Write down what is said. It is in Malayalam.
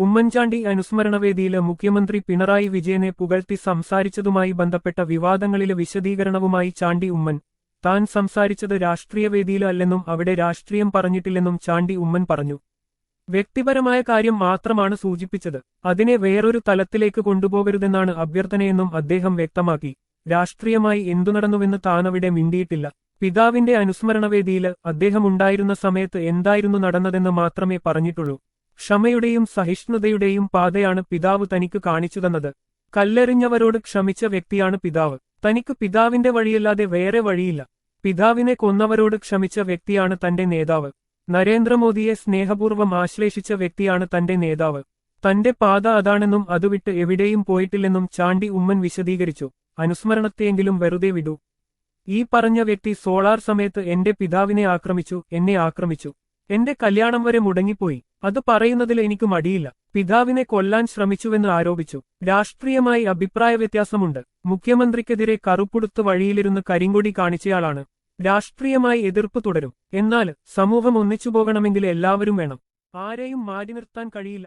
ഉമ്മൻചാണ്ടി അനുസ്മരണവേദിയിൽ മുഖ്യമന്ത്രി പിണറായി വിജയനെ പുകഴ്ത്തി സംസാരിച്ചതുമായി ബന്ധപ്പെട്ട വിവാദങ്ങളിലെ വിശദീകരണവുമായി ചാണ്ടി ഉമ്മൻ. താൻ സംസാരിച്ചത് രാഷ്ട്രീയവേദിയിൽ അല്ലെന്നും അവിടെ രാഷ്ട്രീയം പറഞ്ഞിട്ടില്ലെന്നും ചാണ്ടി ഉമ്മൻ പറഞ്ഞു. വ്യക്തിപരമായ കാര്യം മാത്രമാണ് സൂചിപ്പിച്ചത്. അതിനെ വേറൊരു തലത്തിലേക്ക് കൊണ്ടുപോകരുതെന്നാണ് അഭ്യർത്ഥനയെന്നും അദ്ദേഹം വ്യക്തമാക്കി. രാഷ്ട്രീയമായി എന്തു നടന്നുവെന്ന് താനവിടെ മിണ്ടിയിട്ടില്ല. പിതാവിന്റെ അനുസ്മരണവേദിയിൽ അദ്ദേഹം ഉണ്ടായിരുന്ന സമയത്ത് എന്തായിരുന്നു നടന്നതെന്ന് മാത്രമേ പറഞ്ഞിട്ടുള്ളൂ. ക്ഷമയുടെയും സഹിഷ്ണുതയുടെയും പാതയാണ് പിതാവ് തനിക്ക് കാണിച്ചു തന്നത്. കല്ലെറിഞ്ഞവരോട് ക്ഷമിച്ച വ്യക്തിയാണ് പിതാവ്. തനിക്ക് പിതാവിന്റെ വഴിയല്ലാതെ വേറെ വഴിയില്ല. പിതാവിനെ കൊന്നവരോട് ക്ഷമിച്ച വ്യക്തിയാണ് തന്റെ നേതാവ്. നരേന്ദ്രമോദിയെ സ്നേഹപൂർവം ആശ്ലേഷിച്ച വ്യക്തിയാണ് തന്റെ നേതാവ്. തന്റെ പാത അതാണെന്നും അതുവിട്ട് എവിടെയും പോയിട്ടില്ലെന്നും ചാണ്ടി ഉമ്മൻ വിശദീകരിച്ചു. അനുസ്മരണത്തെയെങ്കിലും വെറുതെ വിടൂ. ഈ പറഞ്ഞ വ്യക്തി സോളാർ സമയത്ത് എന്റെ പിതാവിനെ ആക്രമിച്ചു എന്നെ ആക്രമിച്ചു. എന്റെ കല്യാണം വരെ മുടങ്ങിപ്പോയി. അത് പറയുന്നതിൽ എനിക്ക് മടിയില്ല. പിതാവിനെ കൊല്ലാൻ ശ്രമിച്ചുവെന്ന് ആരോപിച്ചു. രാഷ്ട്രീയമായി അഭിപ്രായ വ്യത്യാസമുണ്ട്. മുഖ്യമന്ത്രിക്കെതിരെ കറുപ്പുടുത്ത് വഴിയിലിരുന്ന് കരിങ്കൊടി കാണിച്ചയാളാണ്. രാഷ്ട്രീയമായി എതിർപ്പ് തുടരും. എന്നാൽ സമൂഹം ഒന്നിച്ചു പോകണമെങ്കിൽ എല്ലാവരും വേണം. ആരെയും മാറ്റി നിർത്താൻ കഴിയില്ല.